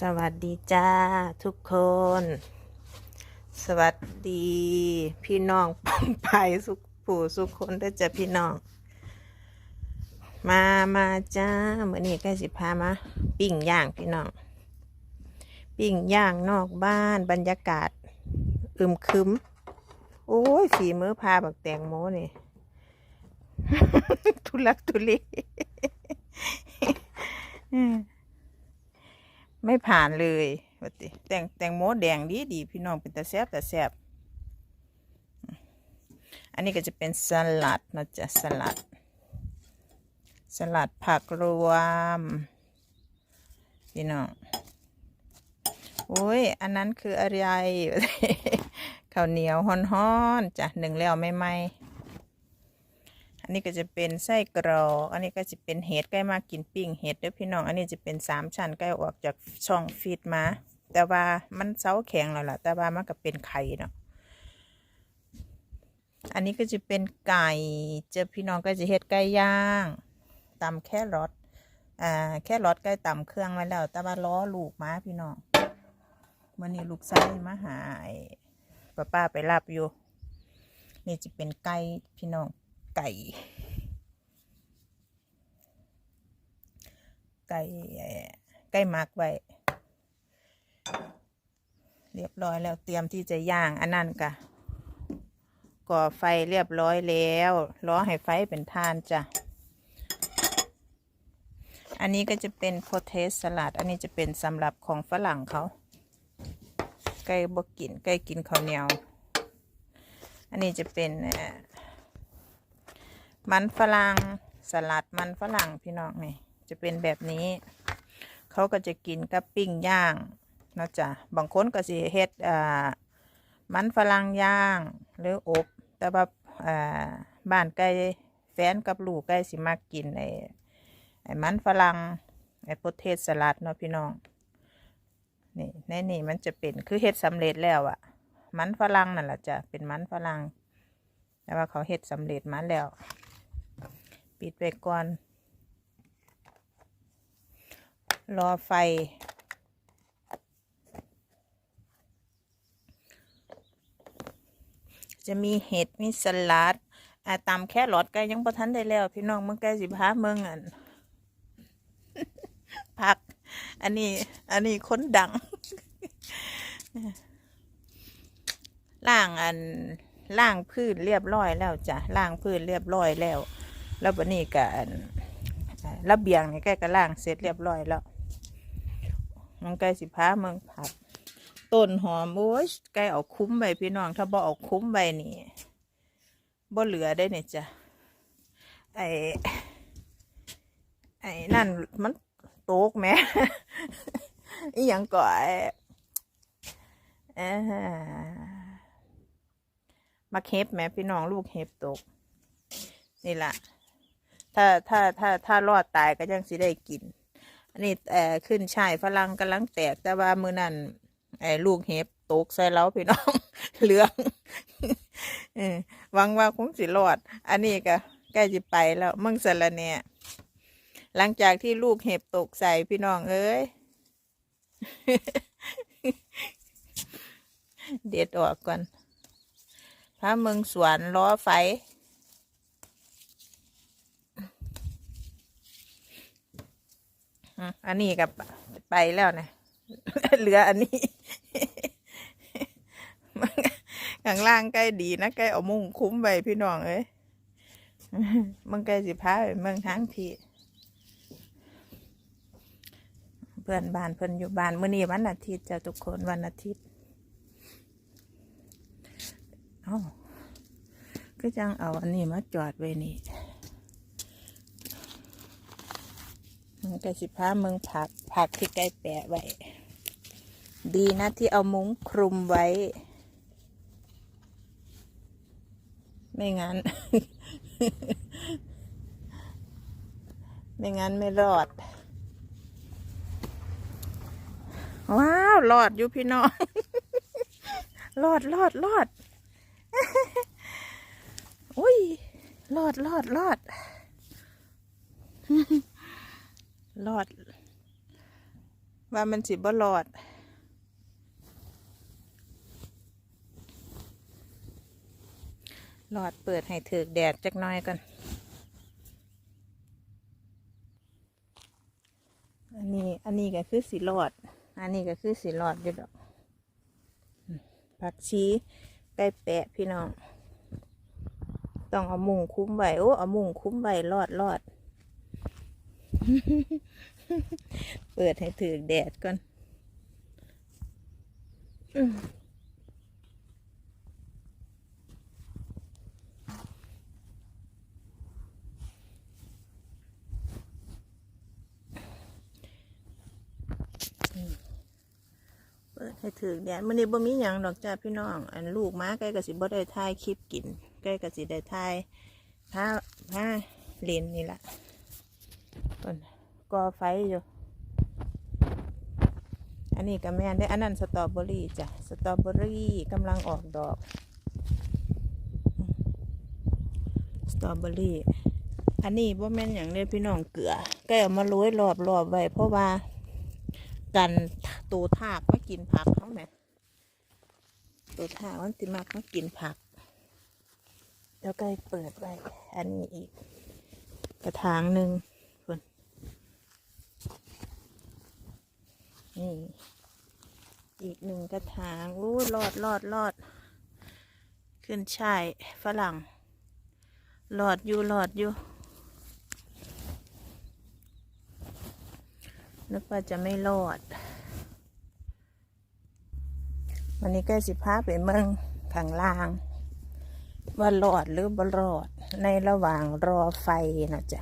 สวัสดีจ้าทุกคน สวัสดีพี่น้องป้องไปสุขผู้สุขคนด้วยจ้ะพี่น้อง มามาจ้าเมื่อนี้ใกล้สิพามาปิ้งย่างพี่น้อง ปิ้งย่างนอกบ้านบรรยากาศ อึมครึมโอ้ยฝีมือพาบักแตงโมนี่ ทุลักทุเล ไม่ผ่านเลยว่าติแตงแตงโมแดงดีดีพี่น้องเป็นตาแซบตาแซบอันนี้ก็จะเป็นสลัดนะจ๊ะสลัด สลัดผักรวม พี่น้องโอ้ยอันนั้นคืออะไรข้าวเหนียวฮ้อนๆจ้ะหนึ่งแล้วไม่ไหม อันนี้ก็จะเป็นไส้กรอกอันนี้ก็จะเป็นเห็ดใกล้มากินปิ้งเห็ดเด้อพี่น้อง อันนี้จะเป็นสามชั้นใกล้ออกจากช่องฟีดมา แต่ว่ามันเซาแข็งแล้วล่ะ แต่ว่ามันก็เป็นไข่เนาะ อันนี้ก็จะเป็นไก่เจอพี่น้องก็จะเห็ดไก่ย่างตำแค่รสอ่าแค่รสใกล้ตำเครื่องไว้แล้ว แต่ว่าล้อลูกมาพี่น้องมื่อนี้ลูกไส้มาหาไอ้ป้าป้าไปรับอยู่ นี่จะเป็นไก่พี่น้อง ไก่ ไก่ไก่มักไว้ เรียบร้อยแล้วเตรียมที่จะย่างอันนั้นกะก่อไฟเรียบร้อยแล้วรอให้ไฟเป็นทานจ้ะ อันนี้ก็จะเป็นโพเทสสลัด อันนี้จะเป็นสำหรับของฝรั่งเขา ไก่บกินไก่กินข้าวเหนียว อันนี้จะเป็นเอ่อ มันฝรั่งสลัดมันฝรั่งพี่น้องนี่จะเป็นแบบนี้ เขาก็จะกินกับปิ้งย่างนะจ๊ะบางคนก็สิเฮ็ดอ่ามันฝรั่งย่างหรืออบ แต่ว่าอ่าบ้านใกล้แฟนกับลูกใกล้สิมากินไอ้ไอ้มันฝรั่งไอ้โพเทสสลัดเนาะพี่น้องนี่ในนี่มันจะเป็นคือเฮ็ดสำเร็จแล้วอะมันฝรั่งนั่นแหละจ้ะเป็นมันฝรั่งแต่ว่าเขาเฮ็ดสำเร็จมาแล้ว ปิดไปก่อน รอไฟ จะมีเห็ด มีสลัดอาตำแค่หลอดไก่ยังประทันได้แล้ว พี่น้องเมืองไก่สิพาเมืองอันพัก อันนี้ อันนี้ค้นดังล่างอันล่างพื้นเรียบร้อยแล้วจ้ะล่างพื้นเรียบร้อยแล้ว แล้ววันนี้ก็อันอ่าระเบียงนี่ใกล้ก็ล่างเสร็จเรียบร้อยแล้วมันใกล้สิพ้าเมืองผักต้นหอมโอ้ยใกล้เอาคุ้มไว้พี่น้อง ถ้าบ่เอาคุ้มไว้นี่บ่เหลือได้เนี่ยจ้ะไอ้ไอ้นั่นมันโตกแหม่อีหยังก่อไอ้มาเห็บแม่พี่น้องลูกเห็บตก นี่แหละ ถ้าถ้าถ้าถ้ารอดตายก็ยังสิได้กิน อันนี้เอ่อขึ้นช่ายฝรั่งกำลังแตกแต่ว่ามือนั่นไอ้ลูกเห็บตกใส่เราพี่น้องเหลืองหวังว่าคงสิรอด อันนี้ก็ใกล้จะไปแล้วมึงสละเนี่ยหลังจากที่ลูกเห็บตกใส่พี่น้องเอ้ยเด็ดออกก่อนพระเมืองสวนล้อไฟ อันนี้กับไปแล้วนะเหลืออันนี้ข้างล่างใกล้ดีนะใกล้เอามุ้งคุ้มไว้พี่น้องเอ้ยมึงใกล้สิพาไปเมืองทั้งทีเพื่อนบ้านเพื่อนอยู่บ้านเมื้อนี้วันอาทิตย์จ้ะทุกคนวันอาทิตย์เอ้าก็จังเอาอันนี้มาจอดไว้นี่ มัน ก็สิพาเมืองผักผักที่ใกล้แปะไว้ ดีนะที่เอามุ้งคลุมไว้ ไม่งั้น ไม่งั้นไม่รอด ว้าวรอดอยู่พี่น้องรอดรอดรอดอุ้ยรอดรอดรอด รอด ว่ามันสิบ่รอด หลอดเปิดให้ถือแดดจักน้อยก่อน อันนี้ อันนี้ก็คือสีหลอด อันนี้ก็คือสีหลอดอยู่ดอก ผักชีไก่แปะพี่น้อง ต้องเอามุงคุ้มไว้ โอ้ เอามุงคุ้มไว้รอดรอด เปิดให้ถือแดดก่อนเปิดให้ถือแดดมื้อนี้บ่มีหยังดอกจ้าพี่น้อง อันลูกม้าใกล้ก็สิบ่ได้ถ่ายคลิปกินใกล้ก็สิได้ถ่ายผ้าผ้าเลนนี่แหละ เพิ่นก่อไฟอยู่ อันนี้ก็แม่นได้อันนั้นสตรอเบอรี่จ้ะ สตรอเบอรี่กำลังออกดอก สตรอเบอรี่ อันนี้บ่แม่นอย่างเนี้พี่น้องเกลือใกล้เอามาโรยรอบรอบไว้เพราะว่ากันตัวทากมากินผักเขาไหมตัวทากมันติมักมากินผัก แล้วก็เปิดไว้ อันนี้อีกกระถางหนึ่งค นี่ อีกหนึ่งกระถางอู้รอดรอดรอด ขึ้นช่ายฝรั่งรอดอยู่รอดอยู่นึกว่าจะไม่รอด วันนี้ใกล้สิพาไปเมืองขางล่าง ว่ารอดหรือบ่รอด ในระหว่างรอไฟนะจ๊ะ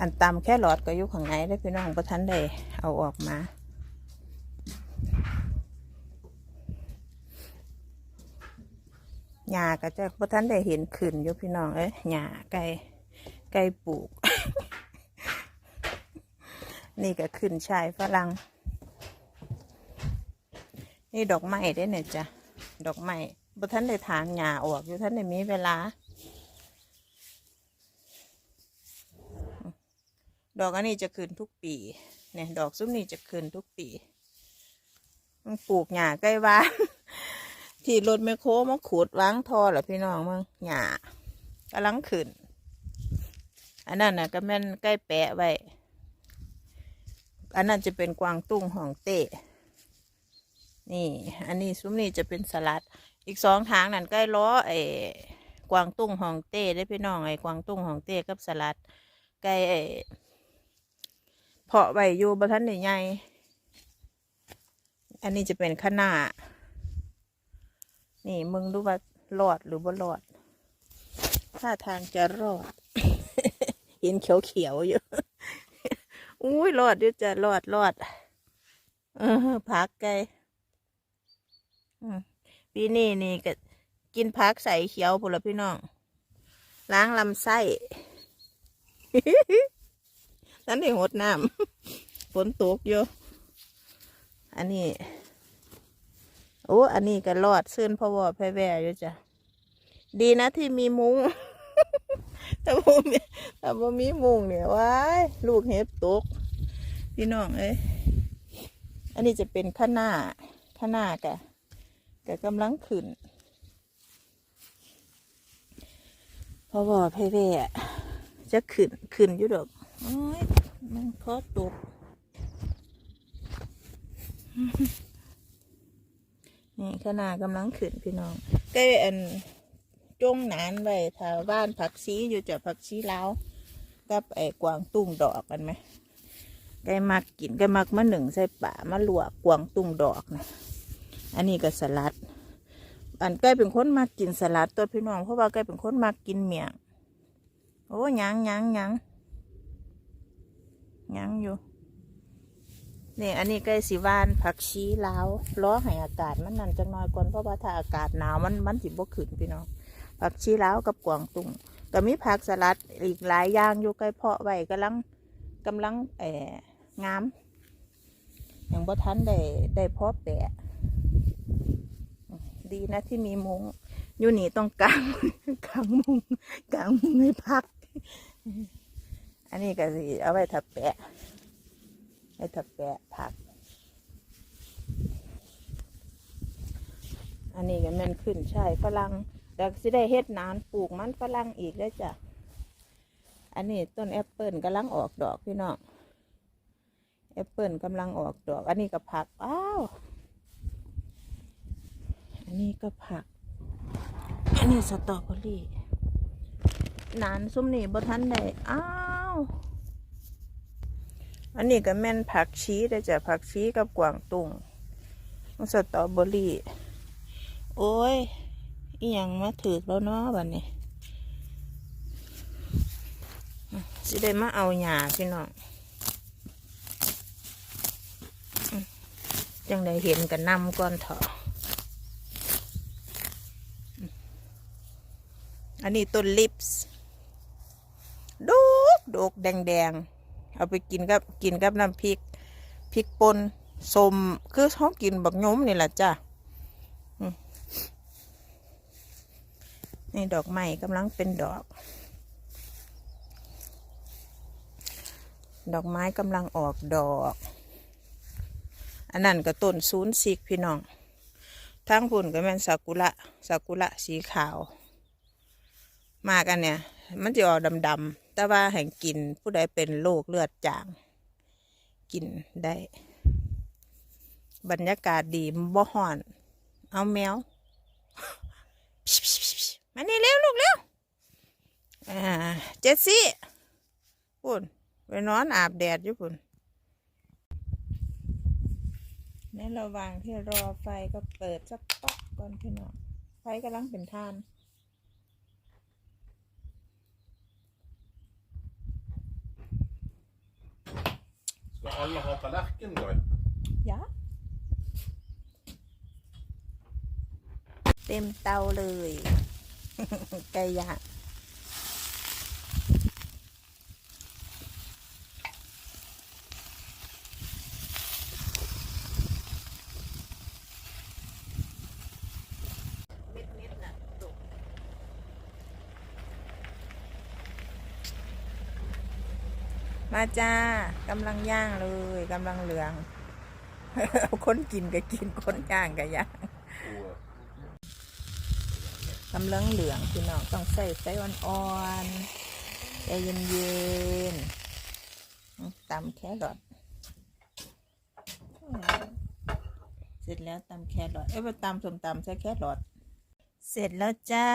อันตำแค่หลอดก็อยู่ข้างในได้พี่น้องประทันได้เอาออกมา หญ้าก็จะประทันได้เห็นขึ้นอยู่พี่น้องเอ้ยหญ้าไก่ไก่ปลูก นี่ก็ขึ้นชายฝรั่งนี่ดอกไม้ได้เนี่ยจ้ะดอกไม้บ่ท่านได้ถางหญ้าออกอยู่ท่านได้มีเวลา ดอกอันนี้จะขึ้นทุกปีเนี่ยดอกซุ้มนี้จะขึ้นทุกปีมันปลูกหญ้าใกล้บ้าน ที่รถแมคโครมาขุดวางทอเหรอพี่น้องมึงหญ้ากำลังขึ้น อันนั้นนะก็แม่นใกล้แปะไว้ อันนั้นจะเป็นกวางตุ้งหองเต้นี่ อันนี้ซุ้มนี่จะเป็นสลัด อีกสองทางนั่นใกล้ล้อไอ้กวางตุ้งหองเต้ได้พี่น้องไอ้กวางตุ้งหองเต้กับสลัดใกล้ไอ้เพาะไว้อยู่บนทันใหญ่ๆอันนี้จะเป็นข้าหน้า นี่มึงดูว่ารอดหรือบ่รอดท่าทางจะรอด เห็นเขียวๆอยู่ อุ้ยรอดเดี๋ยวจะรอดรอด เออพักไกลอืมปีนี้นี่ก็กินพักใส่เขียวพุ่นละพี่น้อง ล้างลำไส้นั่นได้หดน้ำฝนตกอยู่อันนี้ โอ้อันนี้ก็รอดซื่นพอวอแพ่แว่อยู่จ้ะดีนะที่มีมุ้งถ้าบ่มีถ้าบ่มีมุ้งเนี่ยว้ายลูกเห็บตก พี่น้องเอ้ยอันนี้จะเป็นข้าหน้าข้าหน้ากะกะกำลังขึ้นพราะว่าเพเวะจะขึ้นขึ้นอยู่ดอกโอ้ยมันคอตก นี่ข้าหน้ากำลังขึ้นพี่น้องใกล้อันจงนานไว้ถ้าบ้านผักชีอยู่จะผักชีแลาวกับไอ้กวางตุ้งดอกกันไหมแกมักกินแกมักมาหนึ่งใส่ป่ามาลวกกวางตุ้งดอกนะอันนี้ก็สลัด อันใกล้เป็นคนมักกินสลัดตัวพี่น้องเพราะว่าใกล้เป็นคนมักกินเมี่ยงโอ้ยังยังยังยังอยู่ นี่อันนี้ใกล้สิวานผักชีลาวล้อให้อากาศมันนั่นจังน้อยก่อนเพราะว่าถ้าอากาศหนาวมันมันสิบ่ขึ้นพี่น้องผักชีลาวกับกวางตุ้งก็มีผักสลัดอีกหลายอย่างอยู่ใกล้เพาะไว้กำลังกำลังเอ่องามอย่างบ่ทันได้ได้เพาะแปะดีนะที่มีมุงอยู่นี่ต้องกลางกลางมุงกลางมุงให้พัก อันนี้ก็สิเอาไว้ถับแปะ ให้ถักแปะผัก อันนี้ก็มันขึ้นใช่ฝรั่งแต่วสิได้เฮ็ดนานปลูกมันฝรั่งอีกได้จ้ะ อันนี้ต้นแอปเปิลกำลังออกดอกพี่น้อง แอปเปิลกำลังออกดอก อันนี้ก็ผัก อ้าว อันนี้ก็ผัก อันนี้สตรอเบอรี่นานซุ่มนี่บ่ทันได้ อ้าว อันนี้ก็แม่นผักชีได้จ้ะผักชีกับกวางตุงสตรอเบอรี่ โอ้ยอีหยังมาถือแล้วเนาะบัดนี้สิได้มาเอาหญ้าพี่น้องจังได้เห็นกันนำก่อนเถอะอืมอันนี้ต้นลิปส์ดกดกแดงแดงๆ เอาไปกินกับกินกับน้ำพริกพริกป่นสมคือเขากินบักยมนี่แหละจ้ะนี่ดอกไม้กำลังเป็นดอก ดอกไม้กำลังออกดอก อันนั้นก็ต้นศูนย์สิกพี่น้องทั้งพุ่นก็แม่นซากุระซากุระสีขาว มากอันเนี่ย มันจะออกดำๆแต่ว่าแห่งกินผู้ใดเป็นโรคเลือดจาง กินได้ บรรยากาศดีบ่ฮ้อน เอาแมวมานี่เร็วลูกเร็วอ่าเจสซี่พุ่นไปนอนอาบแดดอยู่พุ่นในระหว่างที่รอไฟก็เปิดสักป๊อกก่อนพี่น้องไฟกำลังเป็นทาน Ska alla ha tallerken då? Ja. เต็มเตาเลย ไก่ย่าง มาจ้ากำลังย่างเลยกำลังเหลืองคนกินก็กินคนย่างก็ย่าง Och กำลังเหลืองพี่น้องต้องใส่ไฟอ่อนๆใจเย็นๆตำแครอทเสร็จแล้วตำแครอทเอ้ยไปตำส้มตำใส่แครอทเสร็จแล้วจ้า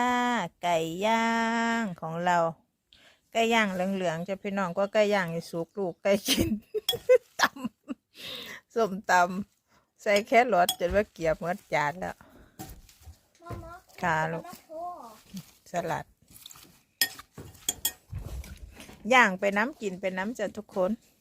ไก่ย่างของเรา ไก่ย่างเหลืองๆจะพี่น้องก็ไก่ย่างอยู่สุกลูกไก่กินตำส้มตำใส่แครอทจนว่าเกียบหมดจานแล้ว Mamma, ค่ะลูก kolla på. สลัด ย่างไปน้ำกินไปน้ำจ้ะทุกคน Mamma,